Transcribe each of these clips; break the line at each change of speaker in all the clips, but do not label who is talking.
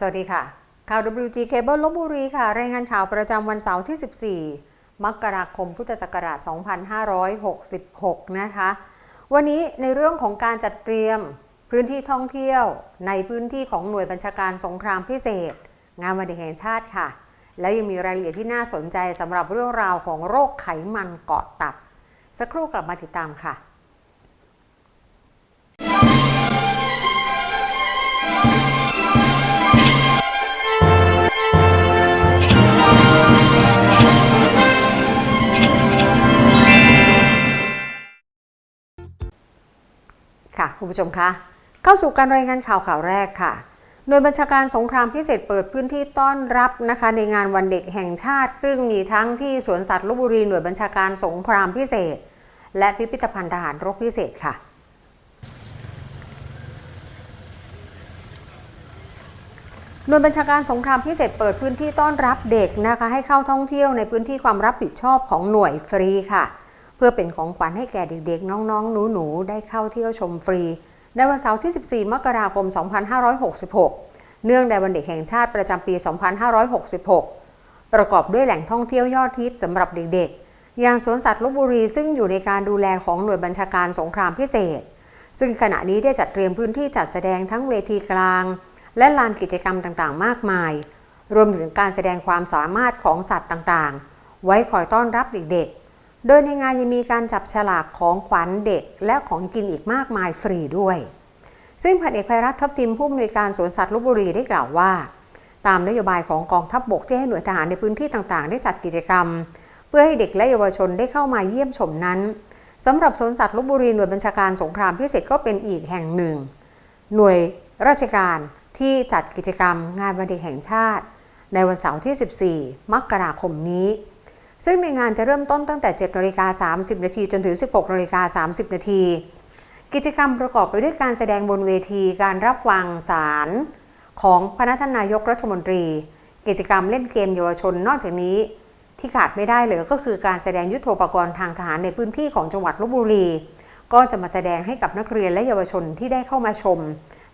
สวัสดีค่ะ ข่าว WG Cable ลบบุรีค่ะ รายงานข่าวประจำวันเสาร์ที่ 14 มกราคม พุทธศักราช 2566 นะคะ วันนี้ในเรื่องของการจัดเตรียมพื้นที่ท่องเที่ยว ในพื้นที่ของหน่วยบัญชาการสงครามพิเศษ งานวันเด็กแห่งชาติค่ะ และยังมีรายละเอียดที่น่าสนใจสำหรับเรื่องราวของโรคไขมันเกาะตับ สักครู่กลับมาติดตามค่ะ ค่ะคุณผู้ชมคะเข้าสู่การรายงานข่าวข่าวแรกค่ะโดยบัญชาการสงครามพิเศษเปิดพื้นที่ต้อนรับนะคะในงานวันเด็กแห่งชาติ ซึ่งมีทั้งที่สวนสัตว์ลบบุรีหน่วยบัญชาการสงครามพิเศษ และพิพิธภัณฑ์ทหารรบพิเศษค่ะหน่วยบัญชาการสงครามพิเศษเปิดพื้นที่ต้อนรับเด็กนะคะให้เข้าท่องเที่ยวในพื้นที่ความรับผิดชอบของหน่วยฟรีค่ะ เพื่อเป็นของขวัญให้แก่เด็กๆ น้องๆ หนูๆ ได้เข้าเที่ยวชมฟรี ในวันเสาร์ที่ 14 มกราคม 2566 เนื่องในวันเด็กแห่งชาติประจำปี 2566 ประกอบด้วยแหล่งท่องเที่ยวยอดฮิตสำหรับเด็กๆ อย่างสวนสัตว์ลบบุรีซึ่งอยู่ในการดูแลของหน่วยบัญชาการสงครามพิเศษ ซึ่งขณะนี้ได้จัดเตรียมพื้นที่จัดแสดงทั้งเวทีกลาง และลานกิจกรรมต่างๆ มากมาย รวมถึงการแสดงความสามารถของสัตว์ต่างๆ ไว้คอยต้อนรับเด็กๆ โดยในงานยังมีการจับฉลากของขวัญเด็กและของกินอีกมากมายฟรีด้วย ซึ่งพันเอกภัยรัฐทัพทิมผู้อำนวยการสวนสัตว์ลบบุรีได้กล่าวว่า ตามนโยบายของกองทัพบบกที่ให้หน่วยทหารในพื้นที่ต่างๆ ได้จัดกิจกรรม เพื่อให้เด็กและเยาวชนได้เข้ามาเยี่ยมชมนั้นสำหรับสวนสัตว์ลบบุรีหน่วยบัญชาการสงครามพิเศษก็เป็นอีกแห่งหนึ่ง หน่วยราชการที่จัดกิจกรรมงานวันเด็กแห่งชาติ ในวันเสาร์ที่ 14 มกราคมนี้ ซึ่งในงานจะเริ่มต้นตั้งแต่ 7นาฬิกา30 นาทีจนถึง 16นาฬิกา30 นาที กิจกรรมประกอบไปด้วยการแสดงบนเวทีการรับฟังสารของพระท่านนายกรัฐมนตรี กิจกรรมเล่นเกมเยาวชนนอกจากนี้ที่ขาดไม่ได้เลยก็คือการแสดงยุทโธปกรณ์ทางทหารในพื้นที่ของจังหวัดลบบุรี ก็จะมาแสดงให้กับนักเรียนและเยาวชนที่ได้เข้ามาชม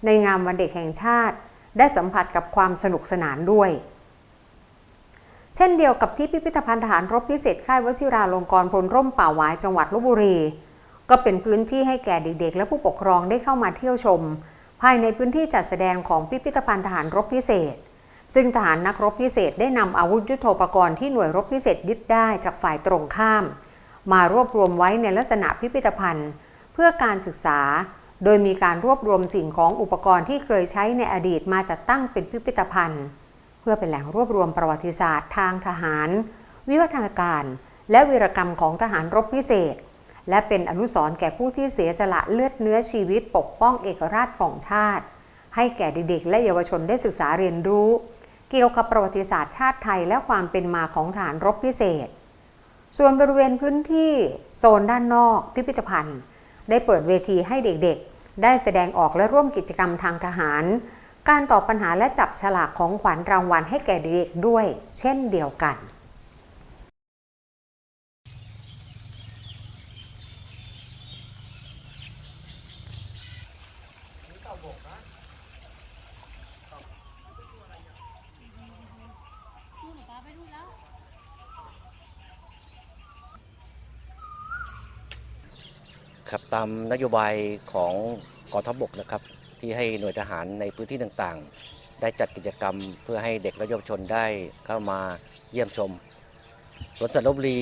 ในงานวันเด็กแห่งชาติ ได้สัมผัสกับความสนุกสนานด้วย เช่นเดียวกับที่พิพิธภัณฑ์ทหารรบพิเศษค่ายวชิราลงกรณ์พลร่มป่าหวายจังหวัดลบบุรี ก็เป็นพื้นที่ให้แก่เด็กๆ และผู้ปกครองได้เข้ามาเที่ยวชม ภายในพื้นที่จัดแสดงของพิพิธภัณฑ์ทหารรบพิเศษ ซึ่งทหารนักรบพิเศษได้นำอาวุธยุโทโธปกรณ์ที่หน่วยรบพิเศษยึดได้จากฝ่ายตรงข้าม มารวบรวมไว้ในลักษณะพิพิธภัณฑ์ เพื่อการศึกษา โดยมีการรวบรวมสิ่งของอุปกรณ์ที่เคยใช้ในอดีตมาจัดตั้งเป็นพิพิธภัณฑ์ เพื่อเป็นแหล่งรวบรวมประวัติศาสตร์ทางทหาร วิวัฒนาการ และวีรกรรมของทหารรบพิเศษ และเป็นอนุสรณ์แก่ผู้ที่เสียสละเลือดเนื้อชีวิตปกป้องเอกราชของชาติ ให้แก่เด็กๆ และเยาวชนได้ศึกษาเรียนรู้ เกี่ยวกับประวัติศาสตร์ชาติไทยและความเป็นมาของทหารรบพิเศษ ส่วนบริเวณพื้นที่โซนด้านนอกพิพิธภัณฑ์ ได้เปิดเวทีให้เด็กๆ ได้แสดงออกและร่วมกิจกรรมทางทหาร การตอบปัญหาและจับฉลากของขวัญรางวัลให้แก่เด็กๆด้วย เช่นเดียวกัน
ครับตามนโยบายของกองทัพบกนะครับ ที่ให้หน่วยทหารในพื้นที่ต่างๆ ได้จัดกิจกรรมเพื่อให้เด็กและเยาวชนได้เข้ามาเยี่ยมชมสวนสัตว์ลบบุรี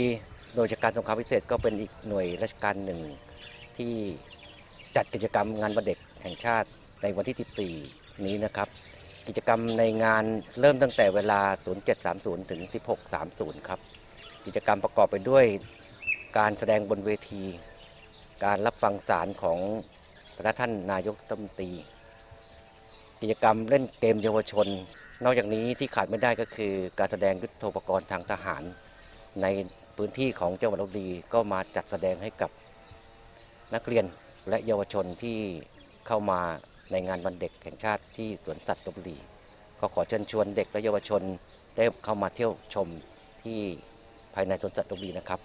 หน่วยราชการสงครามพิเศษก็เป็นอีกหน่วยราชการหนึ่งที่จัดกิจกรรมงานวันเด็กแห่งชาติในวันที่ 14 นี้นะครับ กิจกรรมในงานเริ่มตั้งแต่เวลา 0730 ถึง 1630 ครับ กิจกรรมประกอบไปด้วยการแสดงบนเวที การรับฟังสารของพระท่านนายกรัฐมนตรี กิจกรรมเล่นเกมเยาวชน นอกจากนี้ที่ขาดไม่ได้ก็คือการแสดงยุทธปกรณ์ทางทหาร ในพื้นที่ของจังหวัดลบบุรีก็มาจัดแสดงให้กับนักเรียนและเยาวชนที่เข้ามาในงานวันเด็กแห่งชาติที่สวนสัตว์ลบบุรีก็ขอเชิญชวนเด็กและเยาวชนได้เข้ามาเที่ยวชมที่ภายในสวนสัตว์ลบบุรีนะครับ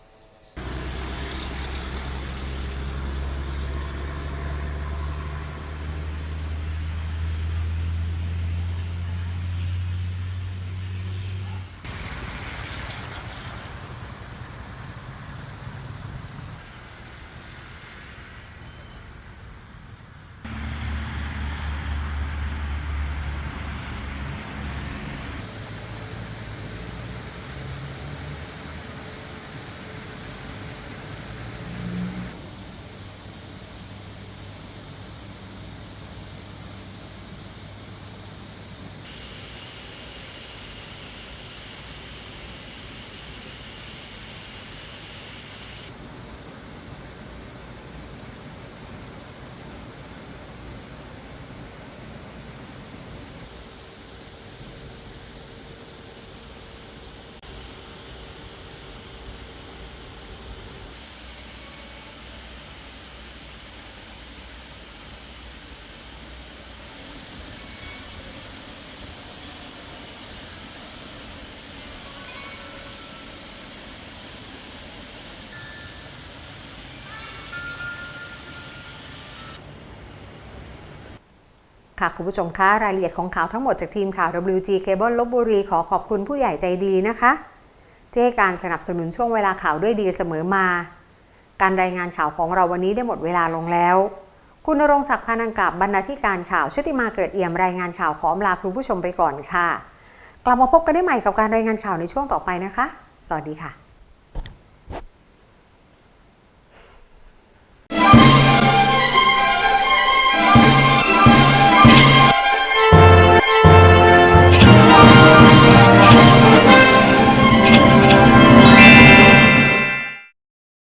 ค่ะ คุณผู้ชมคะรายละเอียดของข่าวทั้งหมดจากทีมข่าว WG Cable ลบบุรีขอขอบคุณผู้ใหญ่ใจดีนะคะที่ให้การสนับสนุนช่วงเวลาข่าวด้วยดีเสมอมา การรายงานข่าวของเราวันนี้ได้หมดเวลาลงแล้ว คุณรงศักดิ์พานังกับบรรณาธิการข่าวชุติมาเกิดเอี่ยมรายงานข่าวขอลาคุณผู้ชมไปก่อนค่ะ กลับมาพบกันได้ใหม่กับการรายงานข่าวในช่วงต่อไปนะคะ สวัสดีค่ะ